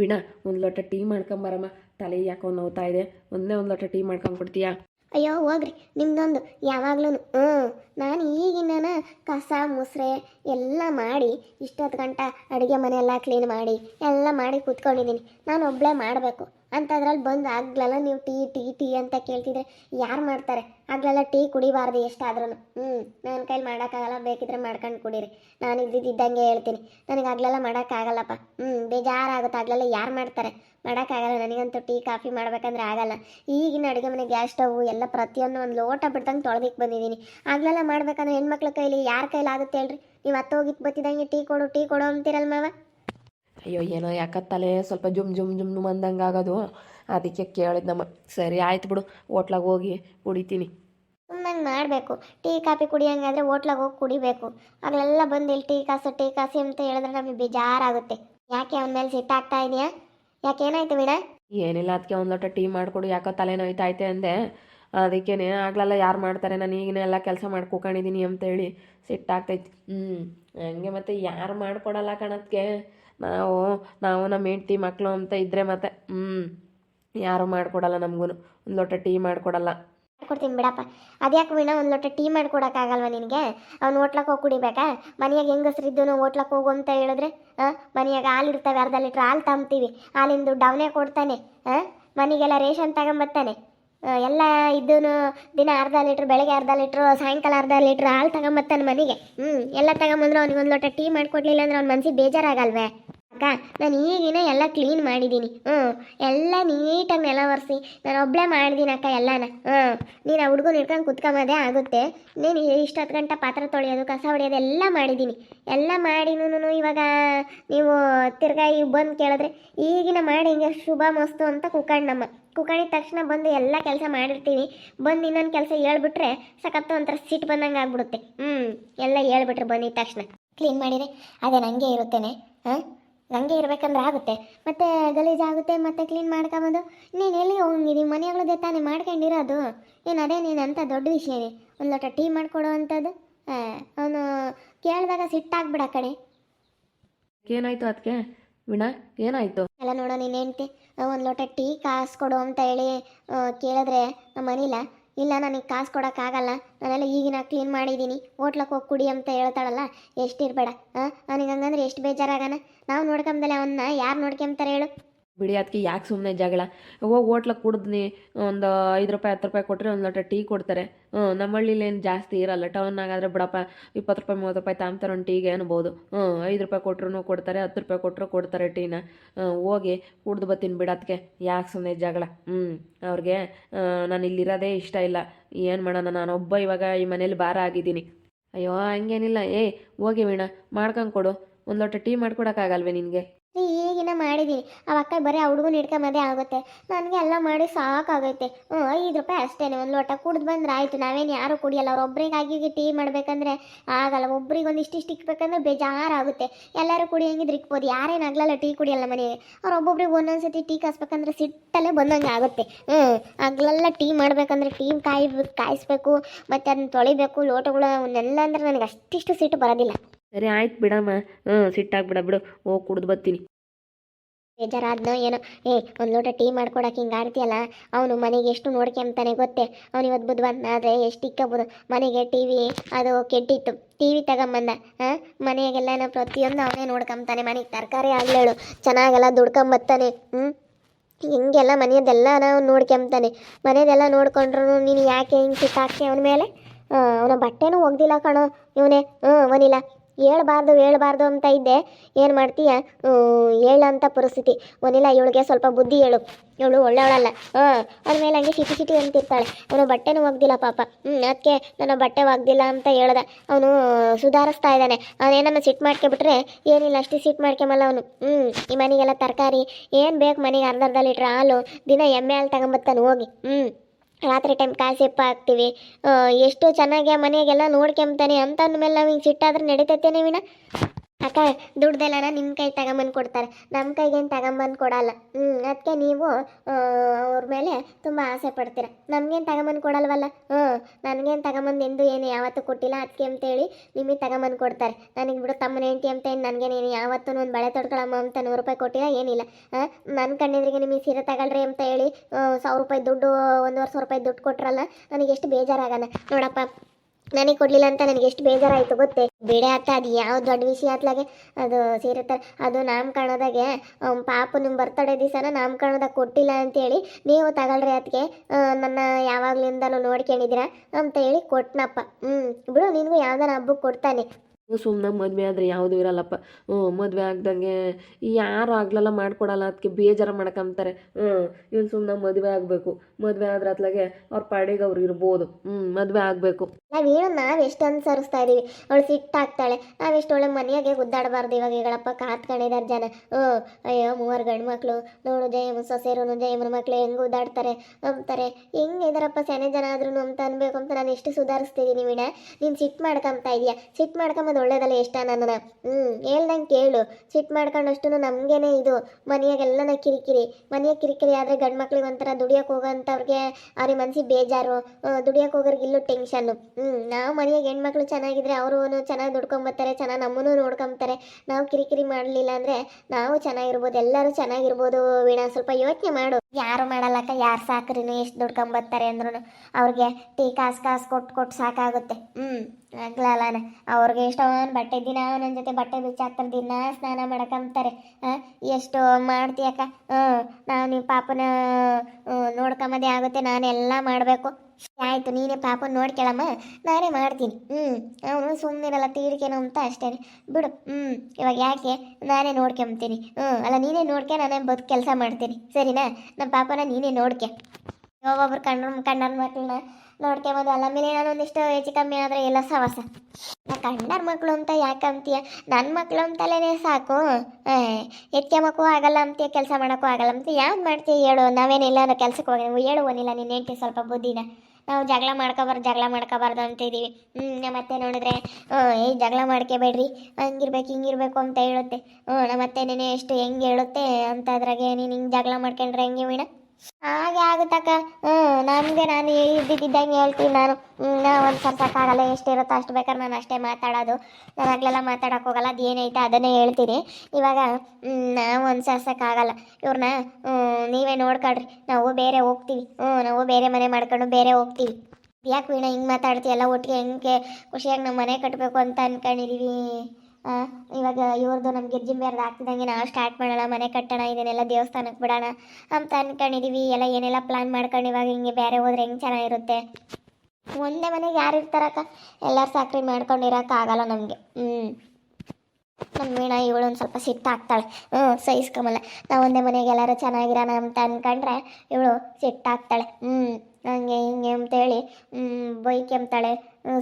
ವೀಣಾ ಒಂದು ಲೋಟ ಟೀ ಮಾಡ್ಕೊಂಬರಮ್ಮ ತಲೆ ಯಾಕೋ ನೋವ್ತಾ ಇದೆ. ಒಂದೇ ಒಂದು ಲೋಟ ಟೀ ಮಾಡ್ಕೊಂಡ್ಕೊಡ್ತೀಯಾ ಅಯ್ಯೋ, ಹೋಗ್ರಿ. ನಿಮ್ದೊಂದು ಯಾವಾಗ್ಲೂ ಹ್ಞೂ, ನಾನು ಈಗಿನ ಕಸ, ಮುಸ್ರೆ ಎಲ್ಲ ಮಾಡಿ ಇಷ್ಟೊತ್ತು ಗಂಟ ಅಡುಗೆ ಮನೆಯೆಲ್ಲ ಕ್ಲೀನ್ ಮಾಡಿ ಎಲ್ಲ ಮಾಡಿ ಕೂತ್ಕೊಂಡಿದ್ದೀನಿ. ನಾನು ಒಬ್ಬಳೇ ಮಾಡಬೇಕು. ಅಂಥದ್ರಲ್ಲಿ ಬಂದು, ಆಗ್ಲೆಲ್ಲ ನೀವು ಟೀ ಟೀ ಟೀ ಅಂತ ಕೇಳ್ತಿದ್ರೆ ಯಾರು ಮಾಡ್ತಾರೆ? ಆಗ್ಲೆಲ್ಲ ಟೀ ಕುಡಿಬಾರ್ದು ಎಷ್ಟಾದ್ರೂ ಹ್ಞೂ ನನ್ನ ಕೈಲಿ ಮಾಡೋಕ್ಕಾಗಲ್ಲ, ಬೇಕಿದ್ರೆ ಮಾಡ್ಕೊಂಡು ಕುಡೀರಿ. ನಾನು ಇದ್ದಿದ್ದಂಗೆ ಹೇಳ್ತೀನಿ. ನನಗೆ ಆಗ್ಲೆಲ್ಲ ಮಾಡೋಕ್ಕಾಗಲ್ಲಪ್ಪ. ಹ್ಞೂ ಬೇಜಾರಾಗುತ್ತೆ. ಆಗ್ಲೆಲ್ಲ ಯಾರು ಮಾಡ್ತಾರೆ? ಮಾಡೋಕ್ಕಾಗಲ್ಲ. ನನಗಂತೂ ಟೀ, ಕಾಫಿ ಮಾಡ್ಬೇಕಂದ್ರೆ ಆಗಲ್ಲ. ಈಗಿನ ಅಡುಗೆ ಮನೆ ಗ್ಯಾಸ್ ಸ್ಟವ್ ಎಲ್ಲ ಪ್ರತಿಯೊಂದು ಒಂದು ಲೋಟ ಬಿಡ್ದಂಗೆ ತೊಳೆದಿಕ್ಕೆ ಬಂದಿದ್ದೀನಿ. ಆಗ್ಲೆಲ್ಲ ಮಾಡ್ಬೇಕಂದ್ರೆ ಹೆಣ್ಮಕ್ಳ ಕೈಲಿ ಯಾರ ಕೈಲಿ ಆಗುತ್ತೆ ಹೇಳ್ರಿ? ನೀವು ಹತ್ತೋಗಿತ್ತು ಬತ್ತಿದಂಗೆ ಟೀ ಕೊಡು ಟೀ ಕೊಡು ಅಂತೀರಲ್ಲ ಮಾವ? ಅಯ್ಯೋ ಏನೋ ಯಾಕ ತಲೆ ಸ್ವಲ್ಪ ಜುಮ್ ಜುಮ್ ಜುಮ್ ಅಂದಂಗೆ ಆಗೋದು. ಅದಕ್ಕೆ ಕೇಳಿದ್ನಮ್ಮ ಸರಿ ಆಯ್ತು ಬಿಡು ಹೋಟ್ಲಾಗ ಹೋಗಿ ಕುಡಿತೀನಿ. ಸುಮ್ಮನೆ ಮಾಡಬೇಕು. ಟೀ ಕಾಫಿ ಕುಡಿಯಂಗಾದ್ರೆ ಹೋಟ್ಲಾಗ ಹೋಗಿ ಕುಡಿಬೇಕು. ಆಗಲೆಲ್ಲ ಬಂದು ಇಲ್ಲಿ ಟೀ ಕಾಸು ಟೀ ಕಾಸಿ ಅಂತ ಹೇಳಿದ್ರೆ ನಮಗೆ ಬೇಜಾರಾಗುತ್ತೆ. ಯಾಕೆ ಅವನ ಮೇಲೆ ಸಿಟ್ಟಾಗ್ತಾ ಇದೆಯಾ? ಯಾಕೆ ಏನಾಯ್ತು ವೀಣ? ಏನಿಲ್ಲ ಅದಕ್ಕೆ ಒಂದು ಲೋಟ ಟೀ ಮಾಡಿಕೊಡು ಯಾಕೋ ತಲೆ ನೋಯ್ತಾಯ್ತೆ ಅಂದೆ. ಅದಕ್ಕೇನೆ ಆಗ್ಲೆಲ್ಲ ಯಾರು ಮಾಡ್ತಾರೆ ನಾನು ಈಗಿನ ಎಲ್ಲ ಕೆಲಸ ಮಾಡಿ ಕೂಕೊಂಡಿದ್ದೀನಿ ಅಂತೇಳಿ ಸಿಟ್ಟಾಗ್ತೈತಿ ಹ್ಞೂ ಹಂಗೆ ಮತ್ತೆ ಯಾರು ಮಾಡಿಕೊಡಲ್ಲ ಕಣತ್ಗೆ ನಾವು ನಾವು ನಮ್ಮ ಹೆಂಡ್ತಿ ಮಕ್ಕಳು ಅಂತ ಇದ್ದರೆ ಮತ್ತೆ ಹ್ಞೂ ಯಾರು ಮಾಡಿಕೊಡಲ್ಲ ನಮಗೂ ಒಂದು ಲೋಟ ಟೀ ಮಾಡಿಕೊಡಲ್ಲ. ಕೊಡ್ತೀನಿ ಬಿಡಪ್ಪ. ಅದ್ಯಾಕೆ ವೀಣ ಒಂದು ಲೋಟ ಟೀ ಮಾಡ್ಕೊಡೋಕ್ಕಾಗಲ್ವ ನಿನಗೆ? ಅವ್ನು ಹೋಟ್ಲಕ್ಕೆ ಹೋಗಿ ಕುಡಿಬೇಕಾ? ಮನೆಯಾಗ ಹೆಂಗಸ್ರಿದ್ದು ಓಟ್ಲಕ್ಕೆ ಹೋಗು ಅಂತ ಹೇಳಿದ್ರೆ, ಹಾಂ, ಮನೆಯಾಗ ಹಾಲು ಇರ್ತವೆ, ಅರ್ಧ ಲೀಟ್ರ್ ಹಾಲು ತಂಬ್ತೀವಿ. ಹಾಲಿನ ದುಡ್ಡು ಅವನೇ ಕೊಡ್ತಾನೆ, ಹಾಂ, ಮನೆಗೆಲ್ಲ ರೇಷನ್ ತಗೊಂಬರ್ತಾನೆ ಎಲ್ಲ ಇದ್ದೂ ದಿನ ಅರ್ಧ ಲೀಟ್ರ್, ಬೆಳಗ್ಗೆ ಅರ್ಧ ಲೀಟ್ರ್, ಸಾಯಂಕಾಲ ಅರ್ಧ ಲೀಟ್ರ್ ಹಾಲು ತಗೊಂಬರ್ತಾನೆ ಮನೆಗೆ. ಹ್ಞೂ ಎಲ್ಲ ತಗೊಂಬಂದ್ರೆ ಅವ್ನಿಗೆ ಒಂದು ಲೋಟ ಟೀ ಮಾಡಿಕೊಡ್ಲಿಲ್ಲ ಅಂದ್ರೆ ಅವ್ನ ಮನ್ಸಿಗೆ ಬೇಜಾರಾಗಲ್ವೇ? ಅಕ್ಕ, ನಾನು ಈಗಿನ ಎಲ್ಲ ಕ್ಲೀನ್ ಮಾಡಿದ್ದೀನಿ ಹ್ಞೂ ಎಲ್ಲ ನೀಟಾಗಿ ನೆಲ ಒರೆಸಿ, ನಾನು ಒಬ್ಬಳೇ ಮಾಡಿದ್ದೀನಿ ಅಕ್ಕ ಎಲ್ಲನ. ಹ್ಞೂ ನೀನು ಆ ಹುಡುಗನ ಹಿಡ್ಕೊಂಡು ಕುತ್ಕೊಂಬೋದೇ ಆಗುತ್ತೆ. ನೀನು ಇಷ್ಟೊತ್ತು ಗಂಟೆ ಪಾತ್ರೆ ತೊಳೆಯೋದು, ಕಸ ಹೊಡೆಯೋದು ಎಲ್ಲ ಮಾಡಿದ್ದೀನಿ ಎಲ್ಲ ಮಾಡಿನೂ ಇವಾಗ ನೀವು ತಿರ್ಗಾ ಈಗ ಬಂದು ಕೇಳಿದ್ರೆ, ಈಗಿನ ಮಾಡಿ ಹಿಂಗೆ ಶುಭ ಮಸ್ತು ಅಂತ ಕುಕ್ಕಣ್ಣಮ್ಮ ಕುಕ್ಕಣಿದ ತಕ್ಷಣ ಬಂದು ಎಲ್ಲ ಕೆಲಸ ಮಾಡಿರ್ತೀವಿ. ಬಂದು ಇನ್ನೊಂದು ಕೆಲಸ ಹೇಳ್ಬಿಟ್ರೆ ಸಖತ್ತು ಒಂಥರ ಸಿಟ್ಟು ಬಂದಂಗೆ ಆಗ್ಬಿಡುತ್ತೆ. ಹ್ಞೂ ಎಲ್ಲ ಹೇಳ್ಬಿಟ್ರೆ ಬಂದಿದ ತಕ್ಷಣ. ಕ್ಲೀನ್ ಮಾಡಿದೆ ಅದೇ ನನಗೆ ಇರುತ್ತೇನೆ. ಹಾಂ? ಹಂಗೆ ಇರ್ಬೇಕಂದ್ರೆ ಆಗುತ್ತೆ. ಮತ್ತೆ ಗಲೀಜಾಗುತ್ತೆ ಮತ್ತೆ ಕ್ಲೀನ್ ಮಾಡ್ಕೊಂಬೋದು. ನೀನು ಎಲ್ಲಿ ಹೋಗಿದ್ದೀನಿ ಮನೆಗಳದ್ದೇ ತಾನೇ ಮಾಡ್ಕೊಂಡಿರೋದು? ಏನು ಅದೇ ನೀನು ಅಂತ ದೊಡ್ಡ ವಿಷಯನೇ ಒಂದು ಲೋಟ ಟೀ ಮಾಡಿಕೊಡೋ ಅಂಥದ್ದು ಅವನು ಕೇಳಿದಾಗ ಸಿಟ್ಟಾಗ್ಬಿಡ ಕಡೆ ಏನಾಯ್ತು ಅದಕ್ಕೆ ವೀಣಾ ಏನಾಯ್ತು? ಎಲ್ಲ ನೋಡೋ ನೀನು ಹೆಂಡ್ತಿ ಒಂದು ಲೋಟ ಟೀ ಕಾಸು ಕೊಡು ಅಂತ ಹೇಳಿ ಕೇಳಿದ್ರೆ ನಮ್ಮ ಮನಿಲ್ಲ ಇಲ್ಲ, ನನಗೆ ಕಾಸು ಕೊಡೋಕ್ಕಾಗಲ್ಲ. ನಾನೆಲ್ಲ ಈಗಿನ ಕ್ಲೀನ್ ಮಾಡಿದ್ದೀನಿ ಹೋಟ್ಲಕ್ಕೆ ಹೋಗಿ ಕುಡಿ ಅಂತ ಹೇಳ್ತಾಳಲ್ಲ. ಎಷ್ಟಿರಬೇಡ ಹಾಂ ನನಗೆ ಹಂಗಂದ್ರೆ ಎಷ್ಟು ಬೇಜಾರಾಗನ? ನಾವು ನೋಡ್ಕೊಂಬದಲ್ಲ ಅವನ್ನ ಯಾರು ನೋಡ್ಕೊಂತಾರೆ ಹೇಳು. ಬಿಡಿ ಅದಕ್ಕೆ ಯಾಕೆ ಸುಮ್ಮನೆ ಜಗಳ ಹೋಗಿ ಹೋಟ್ಲಾಗ ಕುಡಿದ್ನಿ, ಒಂದು ಐದು ರೂಪಾಯಿ, ಹತ್ತು ರೂಪಾಯಿ ಕೊಟ್ಟರೆ ಒಂದು ಲೋಟ ಟೀ ಕೊಡ್ತಾರೆ. ಹ್ಞೂ ನಮ್ಮ ಏನು ಜಾಸ್ತಿ ಇರಲ್ಲ, ಟೌನ್ನಾಗಾದರೆ ಬಿಡಪ್ಪ, ಇಪ್ಪತ್ತು ರೂಪಾಯಿ, ಮೂವತ್ತು ರೂಪಾಯಿ ತಾಂಬ್ತಾರೆ ಒಂದು ಟೀಗೆ ಅನ್ಬೋದು. ಹ್ಞೂ ಐದು ರೂಪಾಯಿ ಕೊಟ್ಟರು ಕೊಡ್ತಾರೆ, ಹತ್ತು ರೂಪಾಯಿ ಕೊಟ್ಟರು ಕೊಡ್ತಾರೆ ಟೀನ. ಹೋಗಿ ಕುಡ್ದು ಬತ್ತೀನಿ ಬಿಡೋದಕ್ಕೆ ಯಾಕೆ ಸುಮ್ಮನೆ ಜಗಳ ಹ್ಞೂ ಅವ್ರಿಗೆ ನಾನು ಇಲ್ಲಿರೋದೇ ಇಷ್ಟ ಇಲ್ಲ. ಏನು ಮಾಡೋಣ, ನಾನು ಒಬ್ಬ ಇವಾಗ ಈ ಮನೇಲಿ ಭಾರ ಆಗಿದ್ದೀನಿ. ಅಯ್ಯೋ, ಹಂಗೇನಿಲ್ಲ. ಏಯ್ ಹೋಗಿ ವೀಣ, ಮಾಡ್ಕೊಂಡು ಕೊಡು. ಒಂದು ಲೋಟ ಟೀ ಮಾಡ್ಕೊಡೋಕ್ಕಾಗಲ್ವೇ ನಿನಗೆ? ರೀ ಈಗಿನ ಮಾಡಿದ್ದೀನಿ ಆ ಅಕ್ಕ ಬರೀ ಆ ಹುಡುಗನ ಹಿಡ್ಕೊಂಬದೇ ಆಗುತ್ತೆ. ನನಗೆ ಎಲ್ಲ ಮಾಡಿ ಸಾಕಾಗೈತೆ. ಹ್ಞೂ ಐದು ರೂಪಾಯಿ ಅಷ್ಟೇ ಒಂದು ಲೋಟ ಕುಡ್ದು ಬಂದ್ರೆ ಆಯಿತು. ನಾವೇನು ಯಾರು ಕುಡಿಯಲ್ಲ. ಅವ್ರು ಒಬ್ರಿಗಾಗಿ ಟೀ ಮಾಡಬೇಕಂದ್ರೆ ಆಗಲ್ಲ. ಒಬ್ರಿಗೆ ಒಂದು ಇಷ್ಟಿಷ್ಟು ಇಕ್ಬೇಕಂದ್ರೆ ಬೇಜಾರಾಗುತ್ತೆ. ಎಲ್ಲರೂ ಕುಡಿಯಂಗಿದ್ರೆ ಇಕ್ಬೋದು. ಯಾರೇನು ಆಗ್ಲಲ್ಲ ಟೀ ಕುಡಿಯಲ್ಲ ಮನೆಗೆ. ಅವ್ರು ಒಬ್ಬೊಬ್ರಿಗೆ ಒಂದೊಂದು ಸತಿ ಟೀ ಕಾಸ್ಬೇಕಂದ್ರೆ ಸಿಟ್ಟಲ್ಲೇ ಬಂದಂಗೆ ಆಗುತ್ತೆ. ಹ್ಞೂ ಆಗ್ಲೆಲ್ಲ ಟೀ ಮಾಡಬೇಕಂದ್ರೆ ಟೀ ಕಾಯಿ ಕಾಯಿಸ್ಬೇಕು, ಮತ್ತು ಅದನ್ನ ತೊಳಿಬೇಕು. ಲೋಟಗಳು ಅವನ್ನೆಲ್ಲ ಅಂದರೆ ನನಗೆ ಅಷ್ಟಿಷ್ಟು ಸಿಟ್ಟು ಬರೋದಿಲ್ಲ. ಸರಿ, ಆಯ್ತು ಬಿಡಮ್ಮ. ಹ್ಞೂ ಸಿಟ್ಟಾಗ್ಬಿಡ ಬಿಡು. ಹೋಗಿ ಕುಡ್ದು ಬರ್ತೀನಿ. ಬೇಜಾರಾದ್ನೋ ಏನೋ? ಏ, ಒಂದು ಲೋಟ ಟೀ ಮಾಡ್ಕೊಡಕ್ಕೆ ಹಿಂಗೆ ಆಡ್ತೀಯಲ್ಲ? ಅವನು ಮನೆಗೆ ಎಷ್ಟು ನೋಡ್ಕೊಂತಾನೆ ಗೊತ್ತೇ? ಅವನು ಇವತ್ತು ಬುಧವಾರ, ಆದರೆ ಎಷ್ಟು ಇಕ್ಕಬೋದು? ಮನೆಗೆ ಟಿ ವಿ ಅದು ಕೆಟ್ಟಿತ್ತು. ಟಿ ವಿ ತಗೊಂಬಂದ ಹಾಂ ಮನೆಯಾಗೆಲ್ಲ ಪ್ರತಿಯೊಂದು ಅವನೇ ನೋಡ್ಕೊಂತಾನೆ ಮನೆಗೆ ತರಕಾರಿ ಆಗ್ಲೇಳು, ಚೆನ್ನಾಗೆಲ್ಲ ದುಡ್ಕೊಂಬತ್ತಾನೆ ಹ್ಞೂ ಹಿಂಗೆಲ್ಲ ಮನೆಯದೆಲ್ಲ ನಾವು ನೋಡ್ಕೊಂತಾನೆ ಮನೆಯದೆಲ್ಲ ನೋಡ್ಕೊಂಡ್ರು ನೀನು ಯಾಕೆ ಹಿಂಗೆ ಸಿಟ್ಟಾಕ್ತಿ ಅವನ ಮೇಲೆ? ಅವನ ಬಟ್ಟೆನೂ ಒಗ್ದಿಲ್ಲ ಕಣೋ ಇವನೇ. ಹ್ಞೂ ಅವನಿಲ್ಲ. ಹೇಳ್ಬಾರ್ದು ಹೇಳ್ಬಾರ್ದು ಅಂತ ಇದ್ದೆ. ಏನು ಮಾಡ್ತೀಯ? ಹೇಳಂಥ ಪರಿಸ್ಥಿತಿ. ಒಂದಿಲ್ಲ ಇವಳಿಗೆ ಸ್ವಲ್ಪ ಬುದ್ಧಿ ಹೇಳು. ಇವಳು ಒಳ್ಳೆಯವಳಲ್ಲ. ಹಾಂ ಅದ್ಮೇಲೆ ಹಂಗೆ ಸಿಟಿ ಸಿಟಿ ಅಂತಿರ್ತಾಳೆ. ಅವನು ಬಟ್ಟೆನೂ ಒಗ್ದಿಲ್ಲ ಪಾಪ. ಹ್ಞೂ ಅದಕ್ಕೆ ನನ್ನ ಬಟ್ಟೆ ಒಗ್ದಿಲ್ಲ ಅಂತ ಹೇಳ್ದೆ. ಅವನು ಸುಧಾರಿಸ್ತಾ ಇದ್ದಾನೆ. ಅವನೇನನ್ನ ಸಿಟ್ಟು ಮಾಡ್ಕೊಬಿಟ್ರೆ ಏನಿಲ್ಲ, ಅಷ್ಟು ಸಿಟ್ಟು ಮಾಡ್ಕೊಂಬಲ್ಲ ಅವನು. ಹ್ಞೂ ಈ ಮನೆಗೆಲ್ಲ ತರಕಾರಿ, ಏನು ಬೇಕು ಮನೆಗೆ ಅರ್ಧ ಅರ್ಧ ಲೀಟ್ರ್ ಹಾಲು, ದಿನ ಎಮ್ಮೆ ಹಾಲು ತಗೊಂಬತ್ತಾನು, ಹೋಗಿ. ಹ್ಞೂ ರಾತ್ರಿ ಟೈಮ್ ಕಾಸೆಪ್ಪ ಹಾಕ್ತೀವಿ. ಎಷ್ಟು ಚೆನ್ನಾಗಿ ಮನೆಗೆಲ್ಲ ಅಂತ ಮೇಲೆ ನಾವು ಹಿಂಗೆ ಸಿಟ್ಟಾದ್ರೆ ನಡೀತೈತೆ ವಿನ ಅಕ್ಕ, ದುಡ್ದೆಲ್ಲನ ನಿಮ್ಮ ಕೈ ತಗೊಂಬಂದು ಕೊಡ್ತಾರೆ. ನಮ್ಮ ಕೈಗೇನು ತಗೊಂಬಂದು ಕೊಡಲ್ಲ. ಹ್ಞೂ ಅದಕ್ಕೆ ನೀವು ಅವ್ರ ಮೇಲೆ ತುಂಬ ಆಸೆ ಪಡ್ತೀರ. ನಮಗೇನು ತಗೊಂಬಂದು ಕೊಡಲ್ವಲ್ಲ? ಹ್ಞೂ ನನಗೇನು ತಗೊಂಬಂದು ಎಂದು ಏನು ಯಾವತ್ತೂ ಕೊಟ್ಟಿಲ್ಲ. ಅದಕ್ಕೆ ಅಂತೇಳಿ ನಿಮಗೆ ತಗೊಂಬಂದು ಕೊಡ್ತಾರೆ. ನನಗೆ ಬಿಡು, ತಮ್ಮನ ಹೆಂಡತಿ ಅಂತ ಏನು ಯಾವತ್ತೂ ಒಂದು ಬಳೆ ತೊಡ್ಕೊಳಮ್ಮ ಅಂತ ನೂರು ರೂಪಾಯಿ ಕೊಟ್ಟಿಲ್ಲ ಏನಿಲ್ಲ. ನನ್ನ ಕಣ್ಣಿದ್ರಿಗೆ ನಿಮಗೆ ಸೀರೆ ತಗೊಳ್ರಿ ಅಂತ ಹೇಳಿ ಸಾವಿರ ರೂಪಾಯಿ ದುಡ್ಡು ಒಂದೂವರೆ ಸಾವಿರ ರೂಪಾಯಿ ದುಡ್ಡು ಕೊಟ್ರಲ್ಲ, ನನಗೆ ಎಷ್ಟು ಬೇಜಾರಾಗಲ್ಲ ನೋಡಪ್ಪ ನನಗೆ ಕೊಡಲಿಲ್ಲ ಅಂತ ನನಗೆ ಎಷ್ಟು ಬೇಜಾರಾಯಿತು ಗೊತ್ತೇ? ಬೇಡ ಅತ್ತ ಅದು ಯಾವ ದೊಡ್ಡ ವಿಷಯ ಆತ್ಲಾಗೆ. ಅದು ಸೀರೆ ತರ ಅದು ನಾಮಕರಣದಾಗೆ ಪಾಪ ನಿಮ್ಮ ಬರ್ತಡೇ ದಿವಸನ ನಾಮಕರಣದಾಗ ಕೊಟ್ಟಿಲ್ಲ ಅಂತೇಳಿ ನೀವು ತಗೊಳ್ರಿ ಅದಕ್ಕೆ ನನ್ನ ಯಾವಾಗ್ಲಿಂದನೂ ನೋಡ್ಕೊಂಡಿದ್ದೀರಾ ಅಂತ ಹೇಳಿ ಕೊಟ್ನಪ್ಪ. ಹ್ಞೂ ಬಿಡು, ನಿನಗೂ ಯಾವ್ದಾರ ಹಬ್ಬಕ್ಕೆ ಕೊಡ್ತಾನೆ. ಸುಮ್ಮನೆ ಮದುವೆ ಆದರೆ ಯಾವುದೂ ಇರಲ್ಲಪ್ಪ. ಹ್ಞೂ, ಮದುವೆ ಆಗ್ದಂಗೆ ಯಾರು ಆಗ್ಲಲ್ಲ ಮಾಡ್ಕೊಡಲ್ಲ ಅದಕ್ಕೆ ಬೇಜಾರು ಮಾಡ್ಕೊಂತಾರೆ ಹ್ಞೂ, ಇವ್ನು ಸುಮ್ಮನೆ ಮದುವೆ ಆಗಬೇಕು. ಮದುವೆ ಆದ್ರೆ ಅತ್ಲಾಗೆ ಅವ್ರ ಪಾಡಿಗೆ ಅವ್ರು ಇರ್ಬೋದು. ಹ್ಞೂ, ಮದುವೆ ಆಗಬೇಕು. ನಾವೇನು, ನಾವು ಎಷ್ಟು ಅನುಸರಿಸ್ತಾ ಇದೀವಿ. ಅವಳು ಸಿಟ್ಟಾಗ್ತಾಳೆ. ನಾವೆಷ್ಟು ಒಳ್ಳೆ ಮನೆಯಾಗೆ ಗುದ್ದಾಡಬಾರ್ದು ಇವಾಗ ಈಗಳಪ್ಪ ಕಾತ್ಕೊಂಡಿದ್ದಾರೆ ಜನ. ಹ್ಞೂ, ಅಯ್ಯೋ, ಮೂವರು ಗಂಡು ಮಕ್ಕಳು ನೋಡು ಜಯಮ್ಮ ಸೊಸೆರು ಜಯಮನ ಮಕ್ಕಳು ಹೆಂಗೆ ಉದ್ದಾಡ್ತಾರೆ ಅಂತಾರೆ. ಹೆಂಗೆ ಇದಾರಪ್ಪ ಸೆನೆ ಜನ ಆದ್ರೂ ಅಂತ ಅನ್ಬೇಕು ಅಂತ ನಾನು ಎಷ್ಟು ಸುಧಾರಿಸ್ತಿದ್ದೀನಿ ವೀಣ. ನೀನು ಸಿಟ್ಟು ಮಾಡ್ಕೊಂತ ಇದೀಯ? ಸಿಟ್ಟು ಮಾಡ್ಕೊಂಬದು ಒಳ್ಳೇದಲ್ಲ ಇಷ್ಟ ನನ್ನ ಹ್ಞೂ ಹೇಳ್ದಂಗೆ ಕೇಳು. ಸಿಟ್ಟು ಮಾಡ್ಕೊಂಡಷ್ಟು ನಮಗೇನೆ ಇದು. ಮನೆಯಾಗೆಲ್ಲನ ಕಿರಿಕಿರಿ. ಮನೆಯ ಕಿರಿಕಿರಿ ಆದರೆ ಗಂಡು ಮಕ್ಳಿಗೆ ಒಂಥರ ದುಡಿಯೋಕೆ ಹೋಗೋಂಥವ್ರಿಗೆ ಅವ್ರಿಗೆ ಮನ್ಸಿಗೆ ಬೇಜಾರು. ದುಡಿಯೋಕೆ ಹೋಗೋರಿಗೆ ಇಲ್ಲೂ ಟೆನ್ಷನ್ನು. ಹ್ಞೂ ನಾವು ಮನೆಯಾಗ ಹೆಣ್ಮಕ್ಳು ಚೆನ್ನಾಗಿದ್ರೆ ಅವರು ಚೆನ್ನಾಗಿ ದುಡ್ಕೊಂಬರ್ತಾರೆ ಚೆನ್ನಾಗಿ ನಮ್ಮನ್ನು ನೋಡ್ಕೊಂಬತ್ತಾರೆ ನಾವು ಕಿರಿಕಿರಿ ಮಾಡಲಿಲ್ಲ ಅಂದರೆ ನಾವು ಚೆನ್ನಾಗಿರ್ಬೋದು, ಎಲ್ಲರೂ ಚೆನ್ನಾಗಿರ್ಬೋದು ವೀಣಾ. ಸ್ವಲ್ಪ ಯೋಚನೆ ಮಾಡು. ಯಾರು ಮಾಡಲ್ಲಕ್ಕ? ಯಾರು ಸಾಕ್ರಿನೂ ಎಷ್ಟು ದುಡ್ಕೊಂಬತ್ತಾರೆ ಅಂದ್ರೂ ಅವ್ರಿಗೆ ಟೀ ಕಾಸು ಕಾಸು ಕೊಟ್ಟು ಕೊಟ್ಟು ಸಾಕಾಗುತ್ತೆ. ಹ್ಞೂ ಆಗ್ಲಲ್ಲ ಅವ್ರಿಗೆ ಎಷ್ಟೊಂದು ಬಟ್ಟೆ ದಿನ ನನ್ನ ಜೊತೆ ಬಟ್ಟೆ ಬಿಚ್ಚಾಕ್ತಾರೆ, ದಿನ ಸ್ನಾನ ಮಾಡ್ಕೊಂತಾರೆ ಎಷ್ಟು ಮಾಡ್ತೀಯಕ್ಕ? ಹ್ಞೂ ನಾವು ನಿಮ್ಮ ಪಾಪನ ನೋಡ್ಕೊಂಬದೇ ಆಗುತ್ತೆ, ನಾನೆಲ್ಲ ಮಾಡಬೇಕು. ಆಯಿತು, ನೀನೇ ಪಾಪ ನೋಡ್ಕೊಳಮ್ಮ ನಾನೇ ಮಾಡ್ತೀನಿ. ಹ್ಞೂ ಅವನು ಸುಮ್ಮನಿರಲ್ಲ ತೀರಿಕೆನು ಅಂತ ಅಷ್ಟೇ. ಬಿಡು ಹ್ಞೂ ಇವಾಗ ಯಾಕೆ? ನಾನೇ ನೋಡ್ಕೊಂತೀನಿ ಹ್ಞೂ ಅಲ್ಲ, ನೀನೇ ನೋಡ್ಕೆ, ನಾನೇ ಬದುಕು ಕೆಲಸ ಮಾಡ್ತೀನಿ. ಸರಿನಾ? ನಮ್ಮ ಪಾಪನ ನೀನೇ ನೋಡ್ಕೆ. ಒಬ್ಬೊಬ್ರು ಕಣ್ಣ, ಕಣ್ಣರ ಮಕ್ಕಳನ್ನ ನೋಡ್ಕೊಂಬೋದು ಅಲ್ಲ, ಮೇಲೆ ನಾನು ಒಂದಿಷ್ಟು ಹೆಚ್ಚು ಕಮ್ಮಿ ಆದರೆ ಎಲ್ಲ ಸವಸ. ನಾ ಕಣ್ಣರ ಮಕ್ಕಳು ಅಂತ ಯಾಕೆ ಅಂತೀಯ? ನನ್ನ ಮಕ್ಕಳು ಅಂತಲೇ ಸಾಕು. ಎತ್ಕೊಂಬಕ್ಕೂ ಆಗಲ್ಲ ಅಂತೀಯ, ಕೆಲಸ ಮಾಡೋಕ್ಕೂ ಆಗಲ್ಲ ಅಂತ ಯಾವ್ದು ಮಾಡ್ತೀಯ? ಹೇಳು, ನಾವೇನಿಲ್ಲ ಕೆಲ್ಸಕ್ಕೆ ಹೋಗಿ ಹೇಳು ಒಂದಿಲ್ಲ ನಿನ್ನ ಹೆಂಡತಿ ಸ್ವಲ್ಪ ಬುದ್ಧಿನ. ನಾವು ಜಗಳ ಮಾಡ್ಕೋಬಾರ್ದು ಜಗಳ ಮಾಡ್ಕೋಬಾರ್ದು ಅಂತಿದ್ದೀವಿ ಹ್ಞೂ ಅತ್ತೆ ನೋಡಿದ್ರೆ ಏ, ಜಗಳ ಮಾಡ್ಕೋಬೇಡ್ರಿ. ಹಂಗಿರ್ಬೇಕು, ಹಿಂಗಿರ್ಬೇಕು ಅಂತ ಹೇಳುತ್ತೆ. ಹ್ಞೂ ನಮ್ಮತ್ತೆ ನೆನೆ ಎಷ್ಟು ಹೆಂಗೆ ಹೇಳುತ್ತೆ ಅಂತ ಅದ್ರಾಗೆ ನೀನು ಹಿಂಗೆ ಜಗಳ ಮಾಡ್ಕೊಂಡ್ರೆ ಹೆಂಗೆ ವೀಣ? ಹಾಗೆ ಆಗುತ್ತಕ್ಕ. ಹ್ಞೂ ನಮಗೆ ನಾನು ಇದ್ದಿದ್ದಂಗೆ ಹೇಳ್ತೀನಿ ನಾನು. ನಾ ಒಂದು ಸರ್ಸಕ್ಕಾಗಲ್ಲ ಎಷ್ಟಿರುತ್ತೋ ಅಷ್ಟು ಬೇಕಾದ್ರೆ ನಾನು ಅಷ್ಟೇ ಮಾತಾಡೋದು. ನಾನು ಆಗ್ಲೆಲ್ಲ ಮಾತಾಡೋಕೆ ಹೋಗಲ್ಲ ಅದು ಏನೈತೆ ಅದನ್ನೇ ಹೇಳ್ತೀನಿ. ಇವಾಗ ನಾವು ಒಂದು ಸರ್ಸಕ್ಕಾಗಲ್ಲ ಇವ್ರನ್ನ ನೀವೇ ನೋಡ್ಕೊಳ್ರಿ. ನಾವು ಬೇರೆ ಹೋಗ್ತೀವಿ. ಹ್ಞೂ ನಾವು ಬೇರೆ ಮನೆ ಮಾಡ್ಕೊಂಡು ಬೇರೆ ಹೋಗ್ತೀವಿ. ಯಾಕೆ ವೀಣಾ ಹಿಂಗೆ ಮಾತಾಡ್ತೀಯಲ್ಲ ಒಟ್ಟಿಗೆ ಹೆಂಗೆ ಖುಷಿಯಾಗಿ ನಾವು ಮನೆ ಕಟ್ಟಬೇಕು ಅಂತ ಅನ್ಕೊಂಡಿದೀವಿ. ಆ, ಇವಾಗ ಇವ್ರದ್ದು ನಮಗೆ ಬೇರ್ದು ಹಾಕಿದಂಗೆ ನಾವು ಸ್ಟಾರ್ಟ್ ಮಾಡೋಣ, ಮನೆ ಕಟ್ಟೋಣ, ಇದನ್ನೆಲ್ಲ ದೇವಸ್ಥಾನಕ್ಕೆ ಬಿಡೋಣ ಅಂತ ಅನ್ಕೊಂಡಿದೀವಿ. ಎಲ್ಲ ಏನೆಲ್ಲ ಪ್ಲಾನ್ ಮಾಡ್ಕೊಂಡು ಇವಾಗ ಹಿಂಗೆ ಬೇರೆ ಹೋದ್ರೆ ಹೆಂಗೆ ಚೆನ್ನಾಗಿರುತ್ತೆ? ಒಂದೇ ಮನೆಗೆ ಯಾರು ಇರ್ತಾರಕ್ಕ ಎಲ್ಲರೂ ಸಾಕ್ರಿ ಮಾಡ್ಕೊಂಡು ಇರೋಕ್ಕಾಗಲ್ಲ ನಮಗೆ. ಹ್ಞೂ ನಮ್ಮ ವೀಣ, ಇವಳು ಒಂದು ಸ್ವಲ್ಪ ಸಿಟ್ಟಾಗ್ತಾಳೆ ಹ್ಞೂ ಸಹಿಸ್ಕೊಂಬಲ್ಲ. ನಾವು ಒಂದೇ ಮನೆಗೆ ಎಲ್ಲರೂ ಚೆನ್ನಾಗಿರೋಣ ಅಂತ ಅಂದ್ಕೊಂಡ್ರೆ ಇವಳು ಸಿಟ್ಟಾಗ್ತಾಳೆ ಹ್ಞೂ ಹಂಗೆ ಹಿಂಗೆ ಅಂತೇಳಿ ಬೈಕೆಂಬ್ತಾಳೆ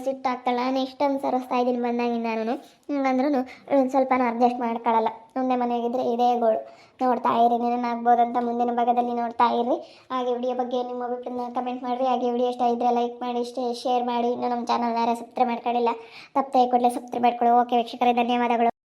ಸಿಟ್ಟಾಗ್ತಾಳೆ ನೆಕ್ಸ್ಟ್ ಅನುಸರಿಸ್ತಾ ಇದ್ದೀನಿ ಬಂದಾಗಿಂದ ನಾನು ಹಂಗಂದ್ರೂ ಒಂದು ಸ್ವಲ್ಪ ಅಡ್ಜಸ್ಟ್ ಮಾಡ್ಕೊಳ್ಳಲ್ಲ ಒಂದೇ ಮನೆಯಾಗಿದ್ದರೆ ಇದೇ ಗೋಳು. ನೋಡ್ತಾ ಇರಿ ಏನೇನಾಗ್ಬೋದು ಅಂತ ಮುಂದಿನ ಭಾಗದಲ್ಲಿ ನೋಡ್ತಾ ಇರ್ರಿ ಹಾಗೆ ವಿಡಿಯೋ ಬಗ್ಗೆ ನಿಮ್ಮ ಅಭಿಪ್ರಾಯ ಕಮೆಂಟ್ ಮಾಡಿರಿ. ಹಾಗೆ ವಿಡಿಯೋ ಇಷ್ಟ ಇದ್ದರೆ ಲೈಕ್ ಮಾಡಿ, ಇಷ್ಟೇ ಶೇರ್ ಮಾಡಿ. ಇನ್ನು ನಮ್ಮ ಚಾನಲ್ ಯಾರೇ ಸಬ್ಸ್ಕ್ರೈಬ್ ಮಾಡ್ಕೊಳ್ಳಿಲ್ಲ ತಪ್ಪದೆ ಕೂಡಲೇ ಸಬ್ಸ್ಕ್ರೈಬ್ ಮಾಡ್ಕೊಳ್ಳಿ. ಓಕೆ ವೀಕ್ಷಕರೇ, ಧನ್ಯವಾದಗಳು.